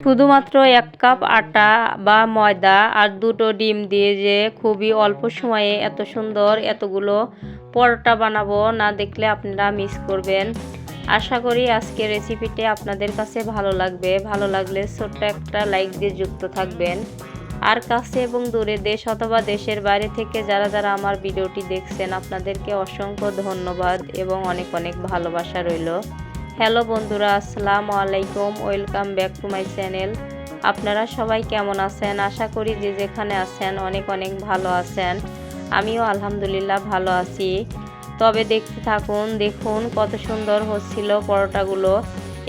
শুধুমাত্র এক কাপ আটা বা ময়দা আর দুটো ডিম দিয়ে যে খুবই অল্প সময়ে এত সুন্দর এতগুলো পরোটা বানাবো, না দেখলে আপনারা মিস করবেন। আশা করি আজকের রেসিপিটি আপনাদের কাছে ভালো লাগবে। ভালো লাগলে ছোট্ট একটা লাইক দিয়ে যুক্ত থাকবেন। আর কাছে এবং দূরে দেশ অথবা দেশের বাইরে থেকে যারা যারা আমার ভিডিওটি দেখছেন, আপনাদেরকে অসংখ্য ধন্যবাদ এবং অনেক অনেক ভালোবাসা রইল। হ্যালো বন্ধুরা, আসসালামু আলাইকুম, welcome back to my channel. আপনারা সবাই কেমন আছেন? আশা করি যে যেখানে আছেন অনেক অনেক ভালো আছেন। আমিও আলহামদুলিল্লাহ ভালো আছি। তবে দেখতে থাকুন, দেখুন কত সুন্দর হচ্ছিল পরোটাগুলো।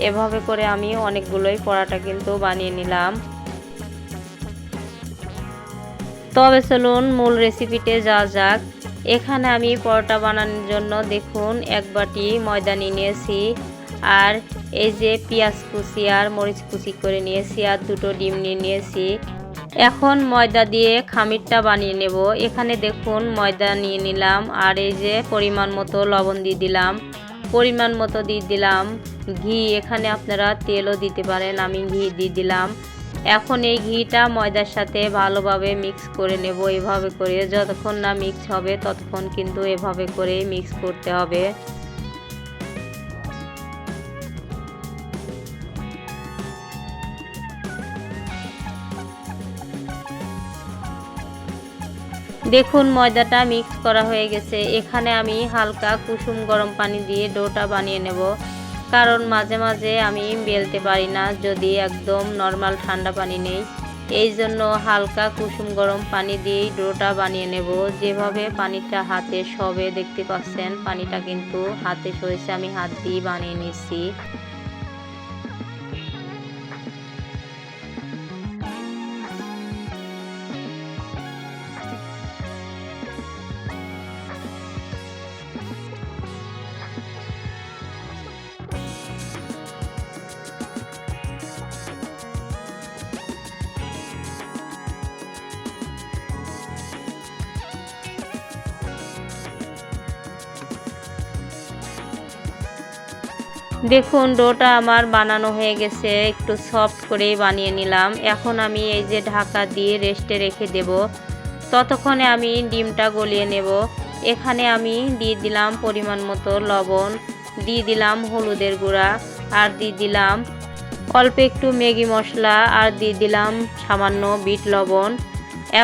এভাবে করে আমি অনেকগুলোই পরোটা কিন্তু বানিয়ে নিলাম। তবে চলুন মূল রেসিপিতে যা যাক। এখানে আমি পরোটা বানানোর জন্য দেখুন, এক বাটি ময়দা নিয়ে নিয়েছি। আর এই যে পেঁয়াজ কুচি আর মরিচ কুচি করে নিয়েছি আর দুটো ডিম নিয়ে নিয়েছি। এখন ময়দা দিয়ে খামিরটা বানিয়ে নেব। এখানে দেখুন ময়দা নিয়ে নিলাম আর এই যে পরিমাণ মতো লবণ দিয়ে দিলাম। পরিমাণ মতো দিয়ে দিলাম। ঘি এখানে আপনারা তেলও দিতে পারেন, আমি ঘি দিয়ে দিলাম। এখন এই ঘিটা ময়দার সাথে ভালোভাবে মিক্স করে নেব এভাবে করে। যতক্ষণ না মিক্স হবে ততক্ষণ কিন্তু এভাবে করে মিক্স করতে হবে। দেখুন, ময়দাটা মিক্স করা হয়ে গেছে। এখানে আমি হালকা কুসুম গরম পানি দিয়ে ডোটা বানিয়ে নেব। কারণ মাঝে মাঝে আমি বেলতে পারি না, যদি একদম নর্মাল ঠান্ডা পানি নেই। এই জন্য হালকা কুসুম গরম পানি দিয়েই ডোটা বানিয়ে নেব। যেভাবে পানিটা হাতে সবে দেখতে পাচ্ছেন, পানিটা কিন্তু হাতে সয়েছে, আমি হাত দিয়ে বানিয়ে নিচ্ছি দেখুন, ডোটা আমার বানানো হয়ে গেছে। একটু সফট করে বানিয়ে নিলাম। এখন আমি এই যে ঢাকা দিয়ে রেস্টে রেখে দেব। ততক্ষণে আমি ডিমটা গলিয়ে নেব। এখানে আমি দিয়ে দিলাম পরিমাণ মতো লবণ, দিয়ে দিলাম হলুদের গুঁড়া, আর দিয়ে দিলাম অল্প একটু ম্যাগি মশলা, আর দিয়ে দিলাম সামান্য বিট লবণ।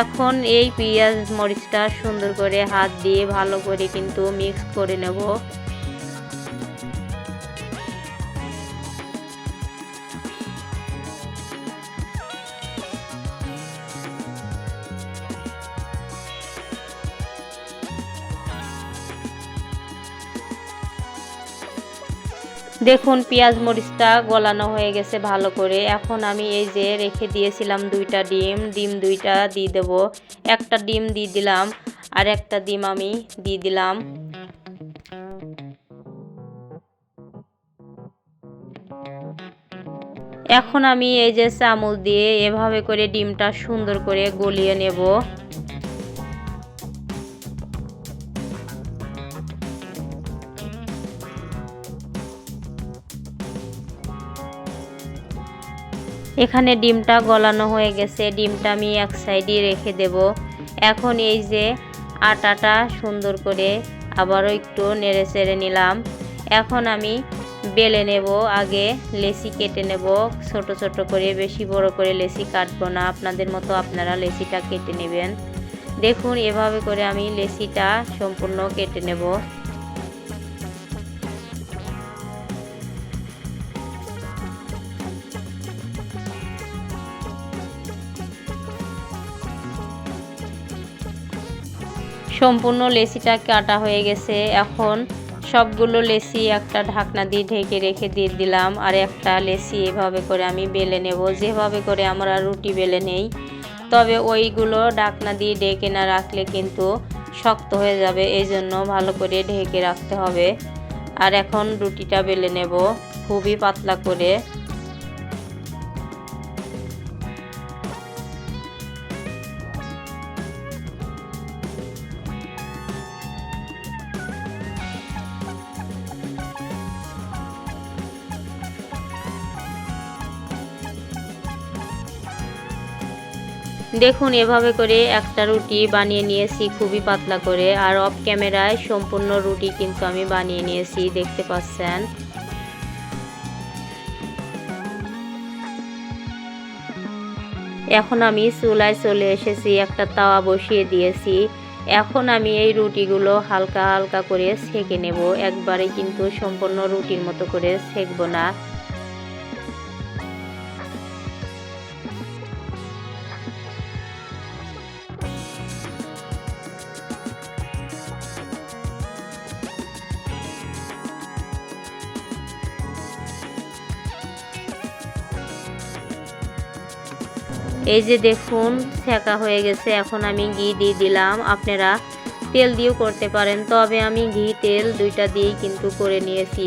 এখন এই পেঁয়াজ মরিচটা সুন্দর করে হাত দিয়ে ভালো করে কিন্তু মিক্স করে নেব। দেখুন, পেঁয়াজ মরিচটা গলানো হয়ে গেছে ভালো করে। এখন আমি এই যে রেখে দিয়েছিলাম দুইটা ডিম ডিম দুইটা দিয়ে দেব। একটা ডিম দিয়ে দিলাম আর একটা ডিম আমি দিয়ে দিলাম। এখন আমি এই যে চামচ দিয়ে এভাবে করে ডিমটা সুন্দর করে গলিয়ে নেব। এখানে ডিমটা গলানো হয়ে গেছে। ডিমটা আমি এক সাইডে রেখে দেব। এখন এই যে আটাটা সুন্দর করে আবারও একটু নেড়ে চেড়ে নিলাম। এখন আমি বেলে নেব, আগে লেসি কেটে নেব। ছোট ছোট করে, বেশি বড় করে লেসি কাটবো না। আপনাদের মতো আপনারা লেসিটা কেটে নেবেন। দেখুন, এভাবে করে আমি লেসিটা সম্পূর্ণ কেটে নেব। সম্পূর্ণ লেসিটা কাটা হয়ে গেছে। এখন সবগুলো লেসি একটা ঢাকনা দিয়ে ঢেকে রেখে দিয়ে দিলাম। আর একটা লেসি এভাবে করে আমি বেলে নেব। যেভাবে করে আমরা রুটি বেলে নেই। তবে ওইগুলো ঢাকনা দিয়ে ঢেকে না রাখলে কিন্তু শক্ত হয়ে যাবে। এই জন্য ভালো করে ঢেকে রাখতে হবে। আর এখন রুটিটা বেলে নেব। খুবই পাতলা করে। দেখুন, এভাবে করে একটা রুটি বানিয়ে নিয়েছি খুবই পাতলা করে। আর অফ ক্যামেরায় সম্পূর্ণ রুটি কিন্তু আমি বানিয়ে নিয়েছি, দেখতে পাচ্ছেন। এখন আমি চুলায় চলে এসেছি, একটা তাওয়া বসিয়ে দিয়েছি। এখন আমি এই রুটিগুলো হালকা হালকা করে সেকে নেব। একবারে কিন্তু সম্পূর্ণ রুটির মতো করে সেকবো না। এই যে দেখুন, ছেঁকা হয়ে গেছে। এখন আমি ঘি দিয়ে দিলাম। আপনারা তেল দিয়েও করতে পারেন, তবে আমি ঘি, তেল দুইটা দিয়েই কিন্তু করে নিয়েছি।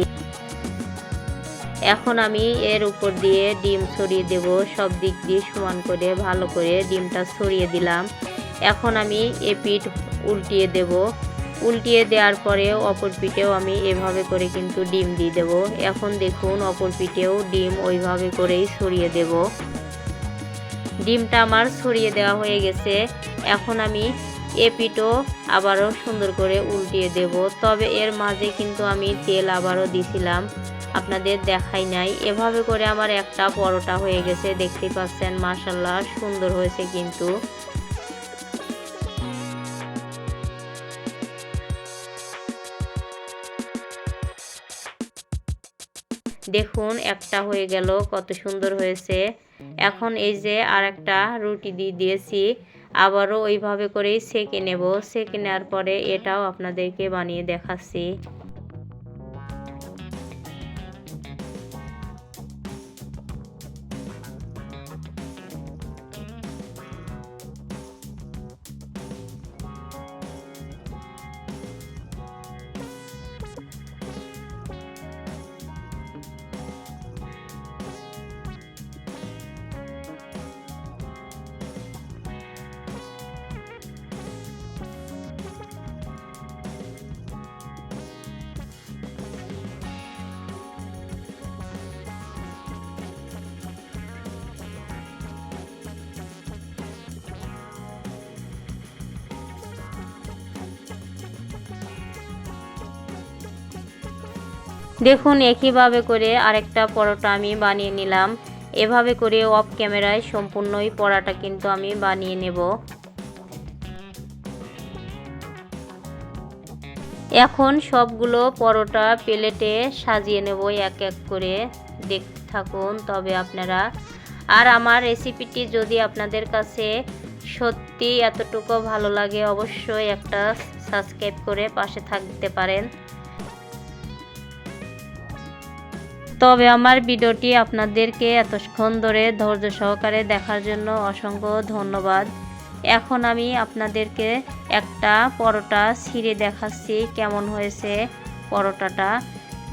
এখন আমি এর উপর দিয়ে ডিম ছড়িয়ে দেব। সব দিক দিয়ে সমান করে, ভালো করে ডিমটা ছড়িয়ে দিলাম। এখন আমি এ পিঠ উল্টিয়ে দেব। উল্টিয়ে দেওয়ার পরে অপর পিঠেও আমি এভাবে করে কিন্তু ডিম দিয়ে দেব। এখন দেখুন, অপর পিঠেও ডিম ওইভাবে করেই ছড়িয়ে দেব। ডিমটা আমার ছড়িয়ে দেওয়া হয়ে গেছে। এখন আমি এ পিঠো আবারও সুন্দর করে উল্টিয়ে দেব। তবে এর মাঝে কিন্তু আমি তেল আবারও দিছিলাম। আপনাদের দেখাই নাই। এভাবে করে আমার একটা পরোটা হয়ে গেছে। দেখতে পাচ্ছেন মাসাল্লাহ সুন্দর হয়েছে কিন্তু। দেখুন, একটা হয়ে গেল, কত সুন্দর হয়েছে। এখন এই যে আর একটা রুটি দিয়ে দিয়েছি, আবারও ওইভাবে করেই সেঁকে নেব। সেঁকে নেওয়ার পরে এটাও আপনাদেরকে বানিয়ে দেখাচ্ছি। দেখুন একইভাবে করে আরেকটা পরোটা আমি বানিয়ে নিলাম। এভাবে করে অফ ক্যামেরায় সম্পূর্ণই পরোটা কিন্তু আমি বানিয়ে নেব। এখন সবগুলো পরোটা প্লেটে সাজিয়ে নেব এক এক করে। দেখ, থাকুন, তবে আপনারা। আর আমার রেসিপিটি যদি আপনাদের কাছে সত্যি এতটুকু ভালো লাগে, অবশ্যই একটা সাবস্ক্রাইব করে পাশে থাকতে পারেন। তবে আমার ভিডিওটি আপনাদেরকে এতক্ষণ ধরে ধৈর্য সহকারে দেখার জন্য অসংখ্য ধন্যবাদ। এখন আমি আপনাদেরকে একটা পরোটা ছিঁড়ে দেখাচ্ছি, কেমন হয়েছে পরোটাটা।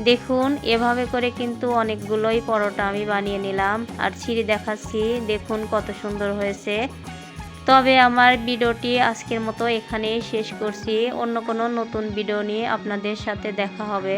দেখুন, এভাবে করে কিন্তু অনেকগুলোই পরোটা আমি বানিয়ে নিলাম আর ছিঁড়ে দেখাচ্ছি, দেখুন কত সুন্দর হয়েছে। তবে আমার ভিডিওটি আজকের মতো এখানেই শেষ করছি। অন্য কোনো নতুন ভিডিও নিয়ে আপনাদের সাথে দেখা হবে।